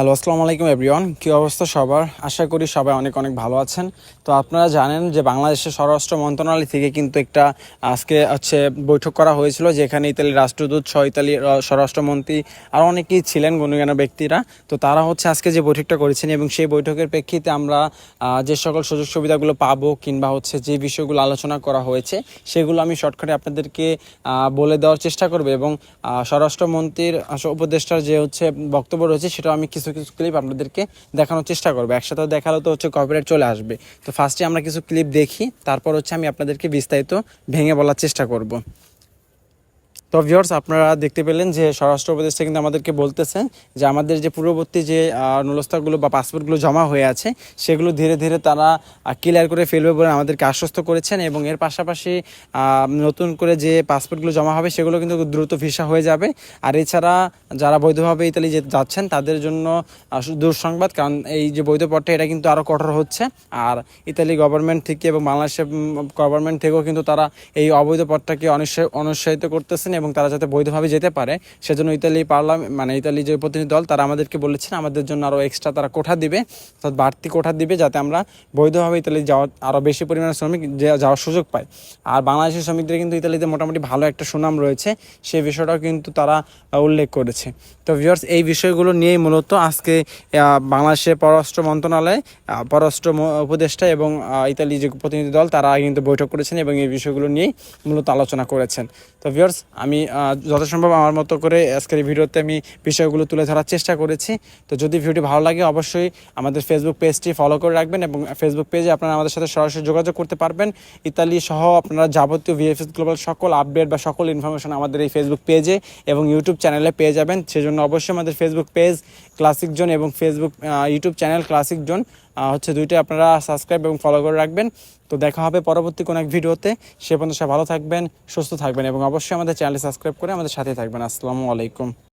Hello আসসালামু আলাইকুম everyone কী অবস্থা সবার? আশা করি সবাই অনেক অনেক ভালো আছেন। তো আপনারা জানেন যে বাংলাদেশের স্বরাষ্ট্র মন্ত্রণালয় থেকে কিন্তু একটা আজকে হচ্ছে বৈঠক করা হয়েছিল যেখানে ইতালির রাষ্ট্রদূত ইতালির আহ, স্বরাষ্ট্রমন্ত্রী আর অনেকেই ছিলেন গণ্যমান্য ব্যক্তিরা। তো তারা হচ্ছে আজকে যে বৈঠকটা করেছেন এবং সেই বৈঠকের প্রেক্ষিতে আমরা যে সকল সুযোগ সুবিধাগুলো পাবো কিংবা হচ্ছে যে বিষয়গুলো আলোচনা করা হয়েছে সেগুলো আমি শর্টকাটে আপনাদেরকে বলে দেওয়ার চেষ্টা করব এবং স্বরাষ্ট্রমন্ত্রীর উপদেষ্টার যে হচ্ছে বক্তব্য রয়েছে সেটা আমি কিছু কিছু ক্লিপ আপনাদেরকে দেখানোর চেষ্টা করব। একসাথে দেখাল তো হচ্ছে কপিরাইট চলে আসবে। তো ফার্স্টে আমরা কিছু ক্লিপ দেখি, তারপর হচ্ছে আমি আপনাদেরকে বিস্তারিত ভেঙে বলার চেষ্টা করব। তো ভিউয়ার্স আপনারা দেখতে পেলেন যে স্বরাষ্ট্র উপদেষ্টা কিন্তু আমাদেরকে বলতেছেন যে আমাদের যে পূর্ববর্তী যে নুলস্তাগুলো বা পাসপোর্টগুলো জমা হয়ে আছে, সেগুলো ধীরে ধীরে তারা ক্লিয়ার করে ফেলবে বলে আমাদেরকে আশ্বস্ত করেছেন এবং এর পাশাপাশি নতুন করে যে পাসপোর্টগুলো জমা হবে, সেগুলো কিন্তু দ্রুত ভিসা হয়ে যাবে। আর এছাড়া যারা বৈধভাবে ইতালি যে, যাচ্ছেন, তাদের জন্য দুঃসংবাদ, কারণ এই যে বৈধ পথটা এটা কিন্তু আরও কঠোর হচ্ছে। আর ইতালি গভর্নমেন্ট থেকে এবং বাংলাদেশের গভর্নমেন্ট থেকেও কিন্তু তারা এই অবৈধ পথটাকে অনুৎসাহ অনুৎসাহিত করতেছেন এবং তারা যাতে বৈধভাবে যেতে পারে, সেজন্য ইতালি পার্লামেন্ট মানে ইতালি যে প্রতিনিধি দল, তারা আমাদেরকে বলেছেন আমাদের জন্য আরও এক্সট্রা তারা কোঠা দিবে, অর্থাৎ বাড়তি কোঠা দিবে যাতে আমরা বৈধভাবে ইতালি যাওয়ার আরও বেশি পরিমাণে শ্রমিক যাওয়ার সুযোগ পায়। আর বাংলাদেশের শ্রমিকদের কিন্তু ইতালিতে মোটামুটি ভালো একটা সুনাম রয়েছে সেই বিষয়টাও কিন্তু তারা উল্লেখ করেছে। তো ভিউয়ার্স এই বিষয়গুলো নিয়েই মূলত আজকে বাংলাদেশের পররাষ্ট্র মন্ত্রণালয় পররাষ্ট্র উপদেষ্টা এবং ইতালি যে প্রতিনিধি দল, তারা কিন্তু বৈঠক করেছেন এবং এই বিষয়গুলো নিয়েই মূলত আলোচনা করেছেন। তো ভিউয়ার্স আমি আহ, যথাসম্ভব আমার মতো করে আজকের ভিডিওতে আমি বিষয়গুলো তুলে ধরার চেষ্টা করেছি। তো যদি ভিডিওটি ভালো লাগে অবশ্যই আমাদের ফেসবুক পেজটি ফলো করে রাখবেন এবং ফেসবুক পেজে আপনারা আমাদের সাথে সরাসরি যোগাযোগ করতে পারবেন। ইতালি সহ আপনারা যাবতীয় ভিএফএস গ্লোবাল সকল আপডেট বা সকল ইনফরমেশন আমাদের এই ফেসবুক পেজে এবং ইউটিউব চ্যানেলে পেয়ে যাবেন। সেজন্য অবশ্যই আমাদের ফেসবুক পেজ ক্লাসিক জোন এবং Facebook YouTube channel classic zone হচ্ছে দুইটা আপনারা সাবস্ক্রাইব এবং ফলো করে রাখবেন। তো দেখা হবে পরবর্তী কোনো এক ভিডিওতে। সে পর্যন্ত সে ভালো থাকবেন, সুস্থ থাকবেন এবং অবশ্যই আমাদের চ্যানেলটি সাবস্ক্রাইব করে আমাদের সাথে থাকবেন। আসসালামু আলাইকুম।